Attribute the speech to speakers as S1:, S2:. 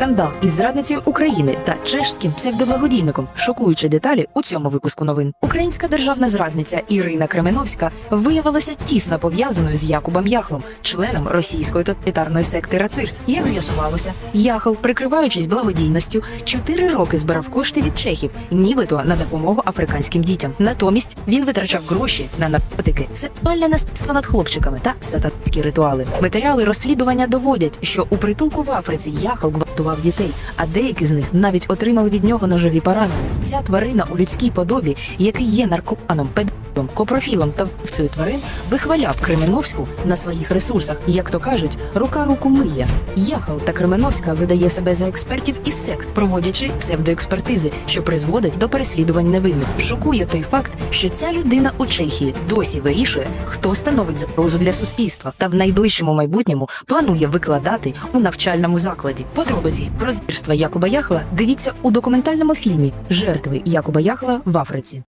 S1: скандал із зрадницею України та чешським псевдоблагодійником. Шокуючі деталі у цьому випуску новин. Українська державна зрадниця Ірина Кременовська виявилася тісно пов'язаною з Якубом Яхлом, членом російської тоталітарної секти Рацирс. Як з'ясувалося, Яхл, прикриваючись благодійністю, чотири роки збирав кошти від чехів, нібито на допомогу африканським дітям. Натомість він витрачав гроші на наркотики, сексуальне насильство над хлопчиками та сатанські ритуали. Матеріали розслідування доводять, що у притулку в Африці Яхл гвалтував дітей, а деякі з них навіть отримали від нього ножові поранення. Ця тварина у людській подобі, який є наркоманом, педофілом, копрофілом та вбивцею тварин, вихваляв Кременовську на своїх ресурсах. Як то кажуть, рука руку миє. Яхал та Кременовська видає себе за експертів із сект, проводячи псевдоекспертизи, що призводить до переслідувань невинних. Шокує той факт, що ця людина у Чехії досі вирішує, хто становить загрозу для суспільства, та в найближчому майбутньому планує викладати у навчальному закладі. Подробиці про звірства Якуба Яхла дивіться у документальному фільмі Жертви Якуба Яхла в Африці.